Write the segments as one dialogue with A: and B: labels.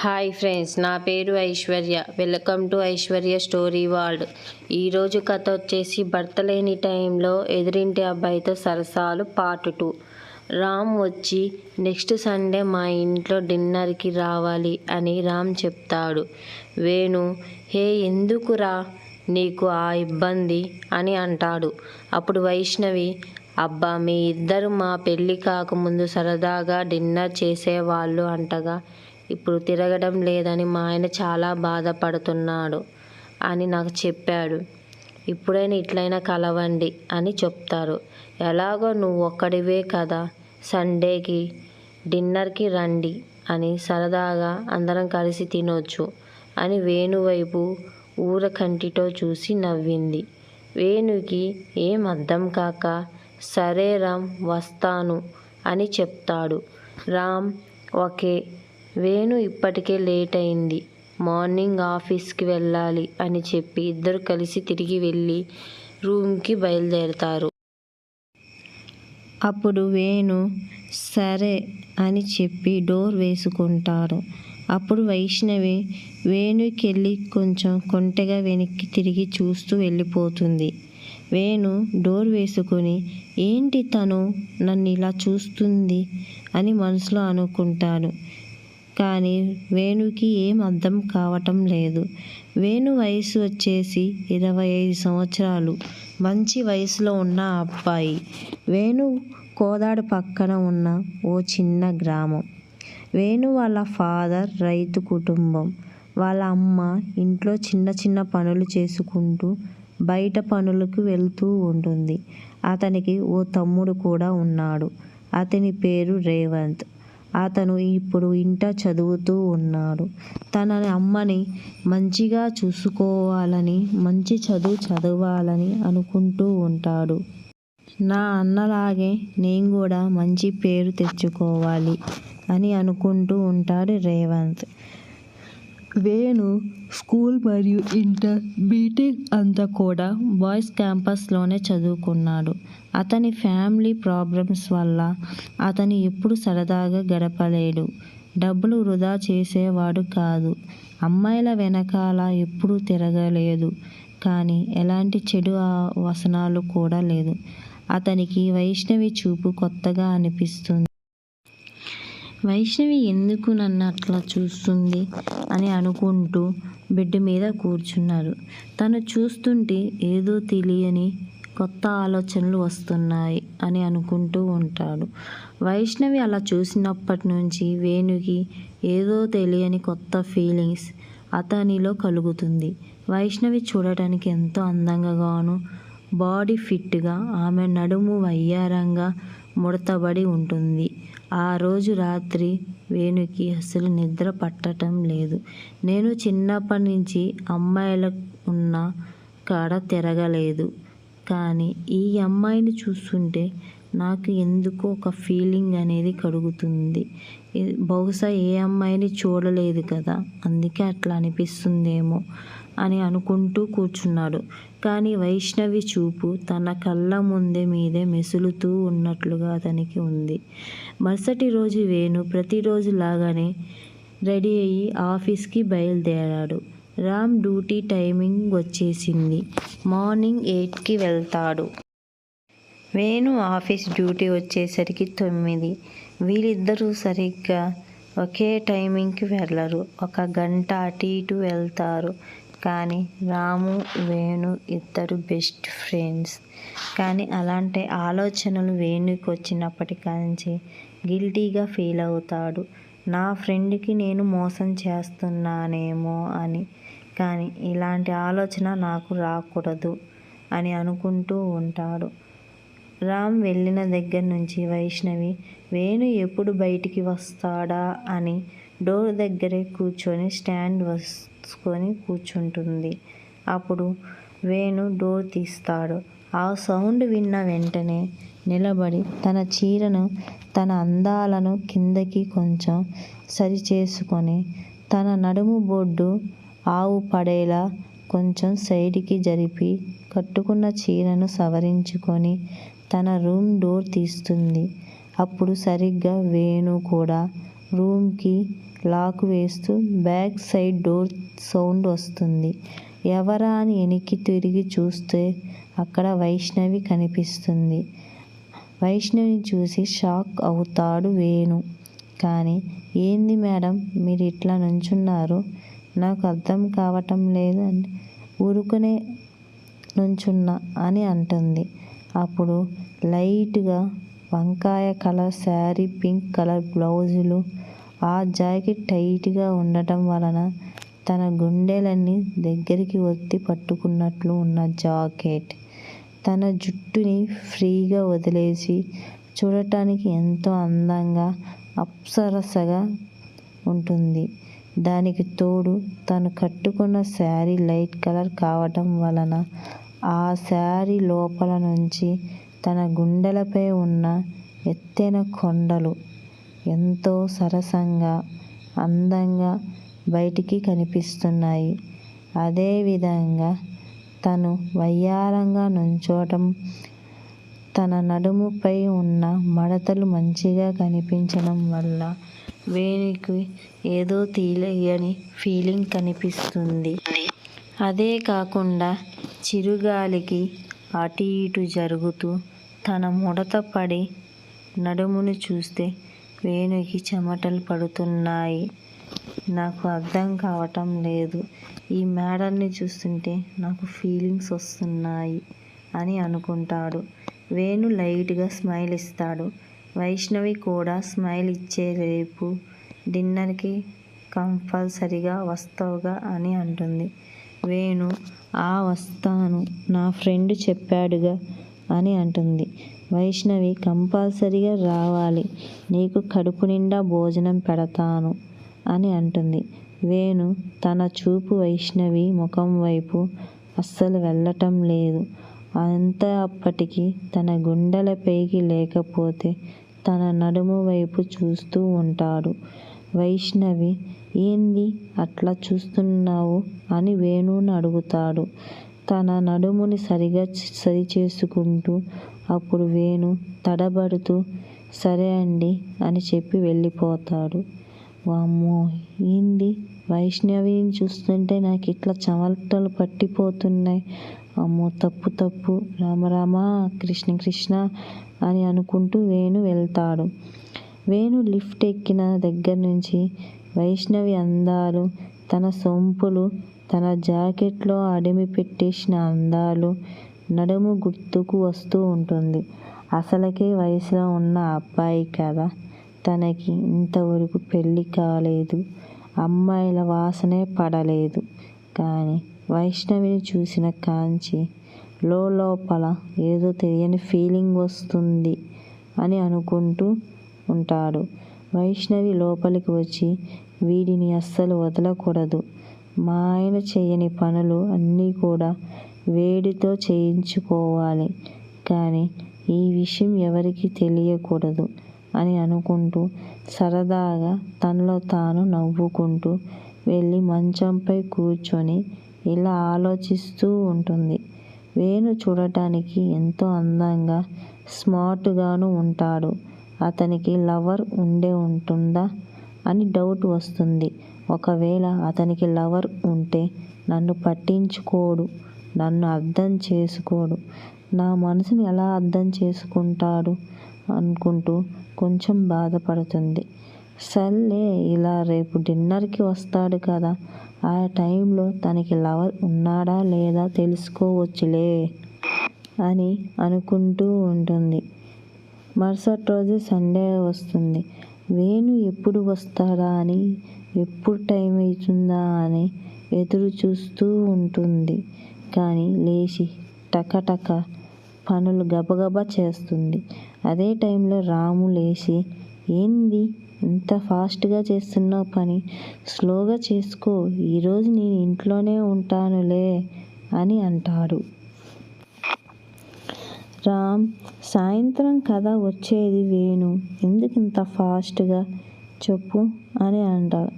A: Hi friends నా పేరు Aishwarya. Welcome to Aishwarya story world ఈరోజు కథ వచ్చేసి భర్త లేని టైంలో ఎదురింటి అబ్బాయితో సరసాలు పార్ట్ టూ రామ్ వచ్చి నెక్స్ట్ సండే మా ఇంట్లో డిన్నర్కి రావాలి అని రామ్ చెప్తాడు. వేణు హే ఎందుకురా నీకు ఆ ఇబ్బంది? అని అంటాడు. అప్పుడు వైష్ణవి అబ్బా మీ ఇద్దరు మా పెళ్ళి కాకముందు సరదాగా డిన్నర్ చేసేవాళ్ళు అంటగా ఇప్పుడు తిరగడం లేదని మా ఆయన చాలా బాధపడుతున్నాడు అని నాకు చెప్పాడు. ఇప్పుడైనా ఇట్లయినా కలవండి అని చెప్తారు. ఎలాగో నువ్వు ఒక్కడివే కదా సండేకి డిన్నర్కి రండి అని సరదాగా అందరం కలిసి తినొచ్చు అని వేణువైపు ఊర కంటితో చూసి నవ్వింది. వేణుకి ఏం అర్థం కాక సరే రామ్ వస్తాను అని చెప్తాడు. రామ్ ఓకే వేణు ఇప్పటికే లేట్ అయింది మార్నింగ్ ఆఫీస్కి వెళ్ళాలి అని చెప్పి ఇద్దరు కలిసి తిరిగి వెళ్ళి రూమ్కి బయలుదేరతారు. అప్పుడు వేణు సరే అని చెప్పి డోర్ వేసుకుంటారు. అప్పుడు వైష్ణవి వేణుకెళ్ళి కొంచెం కొంటెగా వెనక్కి తిరిగి చూస్తూ వెళ్ళిపోతుంది. వేణు డోర్ వేసుకొని ఏంటి తను నన్ను ఇలా చూస్తుంది? అని మనసులో అనుకుంటాడు. కానీ వేణుకి ఏం అర్థం కావటం లేదు. వేణు వయసు వచ్చేసి ఇరవై ఐదు సంవత్సరాలు. మంచి వయసులో ఉన్న అబ్బాయి. వేణు కోదాడు పక్కన ఉన్న ఓ చిన్న గ్రామం. వేణు వాళ్ళ ఫాదర్ రైతు కుటుంబం. వాళ్ళ అమ్మ ఇంట్లో చిన్న చిన్న పనులు చేసుకుంటూ బయట పనులకు వెళ్తూ ఉంటుంది. అతనికి ఓ తమ్ముడు కూడా ఉన్నాడు. అతని పేరు రేవంత్. అతను ఇప్పుడు ఇంట చదువుతూ ఉన్నాడు. తన అమ్మని మంచిగా చూసుకోవాలని మంచి చదువు చదవాలని అనుకుంటూ ఉంటాడు. నా అన్నలాగే నేను కూడా మంచి పేరు తెచ్చుకోవాలి అని అనుకుంటూ ఉంటాడు రేవంత్. వేణు స్కూల్ మరియు ఇంటర్ బీటెక్ అంతా కూడా బాయ్స్ క్యాంపస్లోనే చదువుకున్నాడు. అతని ఫ్యామిలీ ప్రాబ్లమ్స్ వల్ల అతను ఎప్పుడు సరదాగా గడపలేడు. డబ్బులు వృధా చేసేవాడు కాదు. అమ్మాయిల వెనకాల ఎప్పుడూ తిరగలేదు. కానీ ఎలాంటి చెడు వసనాలు కూడా లేదు. అతనికి వైష్ణవి చూపు కొత్తగా అనిపిస్తుంది. వైష్ణవి ఎందుకు నన్ను అట్లా చూస్తుంది అని అనుకుంటూ బెడ్ మీద కూర్చున్నారు తను చూస్తుంటే ఏదో తెలియని కొత్త ఆలోచనలు వస్తున్నాయి అని అనుకుంటూ ఉంటాడు. వైష్ణవి అలా చూసినప్పటి నుంచి వేణుకి ఏదో తెలియని కొత్త ఫీలింగ్స్ అతనిలో కలుగుతుంది. వైష్ణవి చూడటానికి ఎంతో అందంగాను బాడీ ఫిట్గా ఆమె నడుము వయ్యారంగా ముడతబడి ఉంటుంది. ఆ రోజు రాత్రి వేణుకి అసలు నిద్ర పట్టటం లేదు. నేను చిన్నప్పటి నుంచి ఉన్న కాడ తిరగలేదు. కానీ ఈ అమ్మాయిని చూస్తుంటే నాకు ఎందుకో ఒక ఫీలింగ్ అనేది కలుగుతుంది. బహుశా ఏ అమ్మాయిని చూడలేదు కదా అందుకే అట్లా అనిపిస్తుందేమో. అని అనుకుంటూ కూర్చున్నాడు. కానీ వైష్ణవి చూపు తన కళ్ళ ముందే మీదే మెసులుతూ ఉన్నట్లుగా అతనికి ఉంది. మరుసటి రోజు వేణు ప్రతిరోజు లాగానే రెడీ అయ్యి ఆఫీస్కి బయలుదేరాడు. రామ్ డ్యూటీ టైమింగ్ వచ్చేసింది. మార్నింగ్ ఎయిట్కి వెళ్తాడు. వేణు ఆఫీస్ డ్యూటీ వచ్చేసరికి తొమ్మిది. వీళ్ళిద్దరూ సరిగ్గా ఒకే టైమింగ్కి వెళ్ళరు ఒక గంట అటు ఇటు వెళ్తారు. కానీ రాము వేణు ఇద్దరు బెస్ట్ ఫ్రెండ్స్. కానీ అలాంటి ఆలోచనలు వేణుకి వచ్చినప్పటికాంచి గిల్టీగా ఫీల్ అవుతాడు. నా ఫ్రెండ్కి నేను మోసం చేస్తున్నానేమో అని. కానీ ఇలాంటి ఆలోచన నాకు రాకూడదు అని అనుకుంటూ ఉంటాడు. రామ్ వెళ్ళిన దగ్గర నుంచి వైష్ణవి వేణు ఎప్పుడు బయటికి వస్తాడా అని డోర్ దగ్గరే కూర్చొని స్టాండ్ వసుకొని కూర్చుంటుంది. అప్పుడు వేణు డోర్ తీస్తాడు. ఆ సౌండ్ విన్న వెంటనే నిలబడి తన చీరను తన అందాలను కిందకి కొంచెం సరిచేసుకొని తన నడుము బొడ్డు ఆవు పడేలా కొంచెం సైడ్కి జరిపి కట్టుకున్న చీరను సవరించుకొని తన రూమ్ డోర్ తీస్తుంది. అప్పుడు సరిగ్గా వేణు కూడా రూమ్కి
B: లాక్ వేస్తూ బ్యాక్ సైడ్ డోర్ సౌండ్ వస్తుంది. ఎవరా అని వెనక్కి తిరిగి చూస్తే అక్కడ వైష్ణవి కనిపిస్తుంది. వైష్ణవిని చూసి షాక్ అవుతాడు వేణు. కానీ ఏంది మేడం మీరు ఇట్లా నుంచున్నారు? నాకు అర్థం కావటం లేదు అని ఊరుకునే నుంచున్నా అని అంటుంది. అప్పుడు లైట్గా వంకాయ కలర్ శారీ పింక్ కలర్ బ్లౌజులు, ఆ జాకెట్ టైట్గా ఉండటం వలన తన గుండెలన్నీ దగ్గరికి ఒత్తి పట్టుకున్నట్లు ఉన్న జాకెట్. తన జుట్టుని ఫ్రీగా వదిలేసి చూడటానికి ఎంతో అందంగా, అప్సరసగా ఉంటుంది. దానికి తోడు తను కట్టుకున్న శారీ లైట్ కలర్ కావటం వలన ఆ శారీ లోపల నుంచి తన గుండెలపై ఉన్న ఎత్తైన కొండలు ఎంతో సరసంగా, అందంగా బయటికి కనిపిస్తున్నాయి. అదేవిధంగా తను వయ్యారంగా నుంచోటం, తన నడుముపై ఉన్న మడతలు మంచిగా కనిపించడం వల్ల వేణుకి ఏదో తెలియని ఫీలింగ్ కనిపిస్తుంది. అదే కాకుండా చిరుగాలికి అటు ఇటు జరుగుతూ తన ముడత పడి నడుమును చూస్తే వేణుకి చెమటలు పడుతున్నాయి. నాకు అర్థం కావటం లేదు. ఈ మేడల్ని చూస్తుంటే నాకు ఫీలింగ్స్ వస్తున్నాయి అని అనుకుంటాడు. వేణు లైట్గా స్మైల్ ఇస్తాడు. వైష్ణవి కూడా స్మైల్ ఇచ్చే రేపు డిన్నర్కి కంపల్సరిగా వస్తావుగా అని అంటుంది. వేణు ఆ వస్తాను నా ఫ్రెండ్ చెప్పాడుగా అని అంటుంది. వైష్ణవి కంపల్సరీగా రావాలి. నీకు కడుపునిండా భోజనం పెడతాను అని అంటుంది. వేణు తన చూపు వైష్ణవి ముఖం వైపు అస్సలు వెళ్ళటం లేదు. అంత అప్పటికి తన గుండెలపైకి లేకపోతే తన నడుము వైపు చూస్తూ ఉంటాడు. వైష్ణవి ఏంది అట్లా చూస్తున్నావు అని వేణుని అడుగుతాడు. తన నడుముని సరిగా సరిచేసుకుంటూ. అప్పుడు వేణు తడబడుతూ సరే అండి అని చెప్పి వెళ్ళిపోతాడు. వామ్మో ఏంది వైష్ణవిని చూస్తుంటే నాకు ఇట్లా చెమటలు పట్టిపోతున్నాయి. అమ్మో తప్పు తప్పు రామరామా కృష్ణ కృష్ణ అని అనుకుంటూ వేణు వెళ్తాడు. వేణు లిఫ్ట్ ఎక్కిన దగ్గర నుంచి వైష్ణవి అందాలు, తన సొంపులు, తన జాకెట్లో అడిమి పెట్టేసిన అందాలు, నడుము గుర్తుకు వస్తూ ఉంటుంది. అసలకే వయసులో ఉన్న అబ్బాయి కదా. తనకి ఇంతవరకు పెళ్ళి కాలేదు. అమ్మాయిల వాసనే పడలేదు. కానీ వైష్ణవిని చూసిన కాంచి లోలోపల ఏదో తెలియని ఫీలింగ్ వస్తుంది అని అనుకుంటూ ఉంటాడు. వైష్ణవి లోపలికి వచ్చి వీడిని అస్సలు వదలకూడదు. మా ఆయన చేయని పనులు అన్నీ కూడా వేడితో చేయించుకోవాలి. కానీ ఈ విషయం ఎవరికీ తెలియకూడదు అని అనుకుంటూ సరదాగా తనలో తాను నవ్వుకుంటూ వెళ్ళి మంచంపై కూర్చొని ఇలా ఆలోచిస్తూ ఉంటుంది. వేణు చూడటానికి ఎంతో అందంగా, స్మార్ట్గాను ఉంటాడు. అతనికి లవర్ ఉండే ఉంటుందా అని డౌట్ వస్తుంది. ఒకవేళ అతనికి లవర్ ఉంటే నన్ను పట్టించుకోడు. నన్ను అర్థం చేసుకోడు. నా మనసుని ఎలా అర్థం చేసుకుంటాడు అనుకుంటూ కొంచెం బాధపడుతుంది. సర్లే ఇలా రేపు డిన్నర్కి వస్తాడు కదా ఆ టైంలో తనకి లవర్ ఉన్నాడా లేదా తెలుసుకోవచ్చులే అని అనుకుంటూ ఉంటుంది. మరుసటి రోజు సండే వస్తుంది. వేణు ఎప్పుడు వస్తాడా అని, ఎప్పుడు టైం అవుతుందా అని ఎదురు చూస్తూ ఉంటుంది. కానీ లేచి టకటక పనులు గబగబా చేస్తుంది. అదే టైంలో రాము లేచి ఏంది ఇంత ఫాస్ట్గా చేస్తున్నావు పని. స్లోగా చేసుకో ఈరోజు నేను ఇంట్లోనే ఉంటానులే అని అంటాడు. రామ్ సాయంత్రం కదా వచ్చేది వేణు ఎందుకు ఇంత ఫాస్ట్గా చెప్పు అని అంటాడు.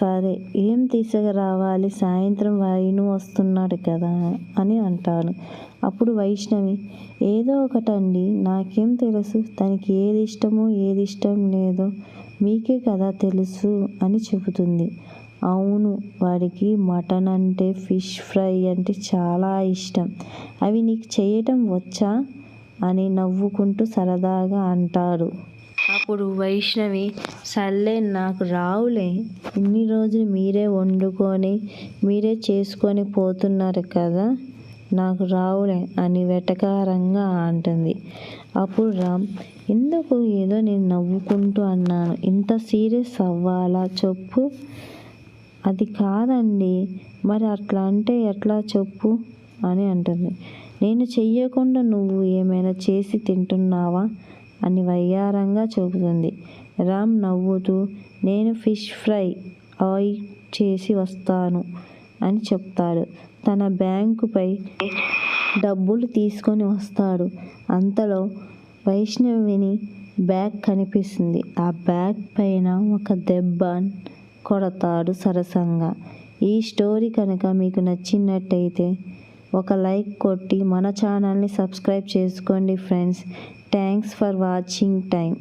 B: సరే ఏం తీసుకురావాలి సాయంత్రం వైను వస్తున్నాడు కదా అని అంటాడు. అప్పుడు వైష్ణవి ఏదో ఒకటండి నాకేం తెలుసు? తనకి ఏది ఇష్టమో ఏది ఇష్టం లేదో మీకే కదా తెలుసు అని చెబుతుంది. అవును వాడికి మటన్ అంటే ఫిష్ ఫ్రై అంటే చాలా ఇష్టం. అవి నీకు చేయటం వచ్చా? అని నవ్వుకుంటూ సరదాగా అంటాడు. అప్పుడు వైష్ణవి సర్లే నాకు రావులే ఇన్ని రోజులు మీరే వండుకొని మీరే చేసుకొని పోతున్నారు కదా నాకు రావులే అని వెటకారంగా అంటుంది. అప్పుడు రామ్ ఎందుకు ఏదో నేను నవ్వుకుంటూ అన్నాను ఇంత సీరియస్ అవ్వాలా చెప్పు. అది కాదండి మరి అట్లా అంటే ఎట్లా చెప్పు అని అంటుంది. నేను చెయ్యకుండా నువ్వు ఏమైనా చేసి తింటున్నావా? అని వయ్యారంగా చెబుతుంది. రామ్ నవ్వుతూ నేను ఫిష్ ఫ్రై ఆయిల్ చేసి వస్తాను అని చెప్తాడు. తన బ్యాంకుపై డబ్బులు తీసుకొని వస్తాడు. అంతలో వైష్ణవిని బ్యాగ్ కనిపిస్తుంది. ఆ బ్యాగ్ పైన ఒక దెబ్బ కొడతాడు సరసంగా. ఈ స్టోరీ కనుక మీకు నచ్చినట్టయితే ఒక లైక్ కొట్టి మన ఛానల్ని సబ్స్క్రైబ్ చేసుకోండి friends. Thanks for watching time